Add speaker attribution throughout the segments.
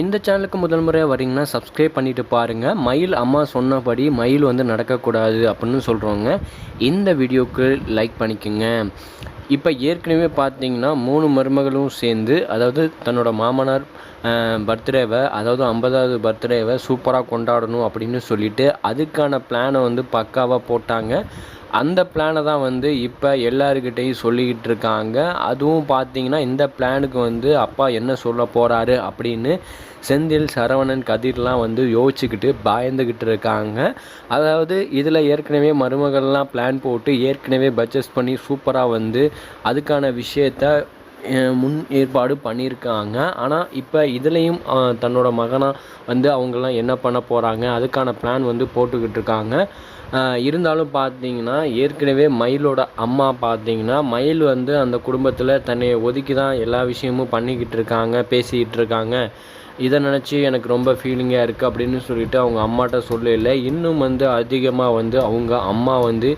Speaker 1: இந்த சேனலுக்கு முதல் முறையாக வரீங்கன்னா சப்ஸ்கிரைப் பண்ணிட்டு பாருங்கள் மயில் அம்மா சொன்னபடி மயில் வந்து நடக்கக்கூடாது அப்படின்னு சொல்கிறவங்க இந்த வீடியோக்கு லைக் பண்ணிக்கோங்க. இப்போ ஏற்கனவே பார்த்தீங்கன்னா மூணு மருமகளும் சேர்ந்து அதாவது தன்னோட மாமனார் பர்த்டேவை அதாவது ஐம்பதாவது பர்த்டேவை சூப்பராக கொண்டாடணும் அப்படின்னு சொல்லிட்டு அதுக்கான பிளானை வந்து பக்காவாக போட்டாங்க. அந்த பிளானை தான் வந்து இப்போ எல்லாருக்கிட்டையும் சொல்லிக்கிட்டு இருக்காங்க. அதுவும் பார்த்தீங்கன்னா இந்த பிளானுக்கு வந்து அப்பா என்ன சொல்ல போகிறாரு அப்படின்னு செந்தில் சரவணன் கதிர்லாம் வந்து யோசிச்சுக்கிட்டு பயந்துக்கிட்டு இருக்காங்க. அதாவது இதில் ஏற்கனவே மருமகள்லாம் பிளான் போட்டு ஏற்கனவே பட்ஜெட் பண்ணி சூப்பராக வந்து அதுக்கான விஷயத்த முன் ஏற்பாடு பண்ணியிருக்காங்க. ஆனால் இப்போ இதுலேயும் தன்னோட மகனாக வந்து அவங்கெல்லாம் என்ன பண்ண போகிறாங்க அதுக்கான பிளான் வந்து போட்டுக்கிட்டு இருக்காங்க. இருந்தாலும் பார்த்தீங்கன்னா ஏற்கனவே மயிலோட அம்மா பார்த்தீங்கன்னா மயில் வந்து அந்த குடும்பத்தில் தன்னை ஒதுக்கி தான் எல்லா விஷயமும் பண்ணிக்கிட்டு இருக்காங்க பேசிக்கிட்டு இருக்காங்க. இதை நினச்சி எனக்கு ரொம்ப ஃபீலிங்காக இருக்குது அப்படின்னு சொல்லிட்டு அவங்க அம்மாட்ட சொல்லல. இன்னும் வந்து அதிகமாக வந்து அவங்க அம்மா வந்து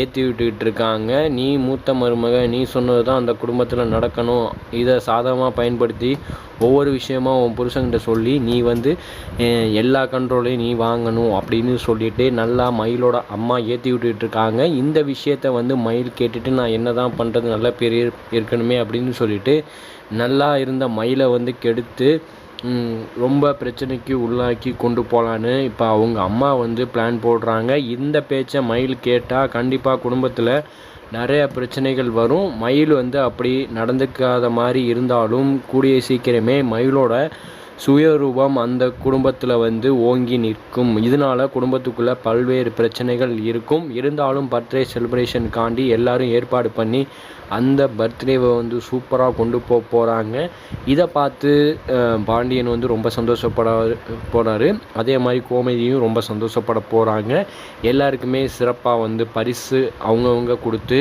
Speaker 1: ஏற்றி விட்டுக்கிட்டு இருக்காங்க. நீ மூத்த மருமக நீ சொன்னது தான் அந்த குடும்பத்தில் நடக்கணும். இதை சாதகமாக பயன்படுத்தி ஒவ்வொரு விஷயமா உன் புருஷன்கிட்ட சொல்லி நீ வந்து எல்லா கண்ட்ரோலையும் நீ வாங்கணும் அப்படின்னு சொல்லிட்டு நல்லா மயிலோட அம்மா ஏற்றி விட்டுட்டு இருக்காங்க. இந்த விஷயத்த வந்து மயில் கேட்டுட்டு நான் என்ன தான் பண்ணுறது நல்ல பெரிய இருக்கணுமே அப்படின்னு சொல்லிட்டு நல்லா இருந்த மயிலை வந்து கெடுத்து ரொம்ப பிரச்சனைக்கு உள்ளாக்கி கொண்டு போகலான்னு இப்போ அவங்க அம்மா வந்து பிளான் போடுறாங்க. இந்த பேச்சை மயில் கேட்டால் கண்டிப்பாக குடும்பத்தில் நிறைய பிரச்சனைகள் வரும். மயில் வந்து அப்படி நடந்துக்காத மாதிரி இருந்தாலும் கூடிய சீக்கிரமே மயிலோட சுயரூபம் அந்த குடும்பத்தில் வந்து ஓங்கி நிற்கும். இதனால் குடும்பத்துக்குள்ளே பல்வேறு பிரச்சனைகள் இருக்கும். இருந்தாலும் பர்த்டே செலிப்ரேஷனுக்காண்டி எல்லோரும் ஏற்பாடு பண்ணி அந்த பர்த்டேவை வந்து சூப்பராக கொண்டு போக போகிறாங்க இதை பார்த்து பாண்டியன் வந்து ரொம்ப சந்தோஷப்பட போனார் அதே மாதிரி கோமதியும் ரொம்ப சந்தோஷப்பட போகிறாங்க எல்லாருக்குமே சிறப்பாக வந்து பரிசு அவங்கவுங்க கொடுத்து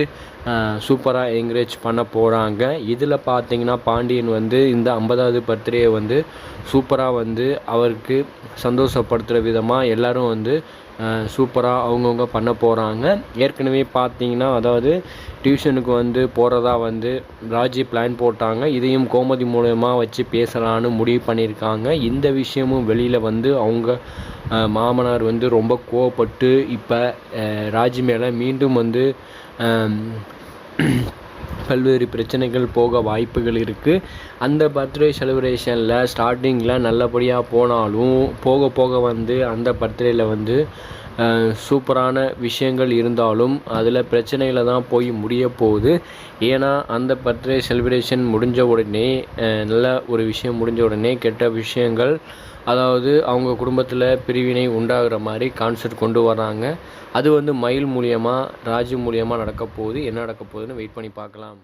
Speaker 1: சூப்பராக என்கரேஜ் பண்ண போகிறாங்க இதில் பார்த்தீங்கன்னா பாண்டியன் வந்து இந்த ஐம்பதாவது பர்த்டேயை வந்து சூப்பராக வந்து அவருக்கு சந்தோஷப்படுத்துகிற விதமாக எல்லோரும் வந்து சூப்பராக அவங்கவுங்க பண்ண போகிறாங்க ஏற்கனவே பார்த்தீங்கன்னா அதாவது டியூஷனுக்கு வந்து போகிறதா வந்து ராஜி பிளான் போட்டாங்க. இதையும் கோமதி மூலயமா வச்சு பேசலான்னு முடிவு பண்ணியிருக்காங்க. இந்த விஷயமும் வெளியில் வந்து அவங்க மாமனார் வந்து ரொம்ப கோவப்பட்டு இப்போ ராஜி மேலே மீண்டும் வந்து பல்வேறு பிரச்சனைகள் போக வாய்ப்புகள் இருக்குது அந்த பர்த்டே செலிப்ரேஷனில் ஸ்டார்டிங்கில் நல்லபடியாக போனாலும் போக போக வந்து அந்த பர்த்டேயில் வந்து சூப்பரான விஷயங்கள் இருந்தாலும் அதில் பிரச்சனையில் தான் போய் முடிய போகுது. ஏன்னா அந்த பர்த்டே செலிப்ரேஷன் முடிஞ்ச உடனே நல்ல ஒரு விஷயம் முடிஞ்ச உடனே கெட்ட விஷயங்கள் அதாவது அவங்க குடும்பத்தில் பிரிவினை உண்டாகிற மாதிரி கான்செப்ட் கொண்டு வராங்க. அது வந்து மயில் மூலியமாக ராஜு மூலியமாக நடக்க போகுது. என்ன நடக்க போகுதுன்னு வெயிட் பண்ணி பார்க்கலாம்.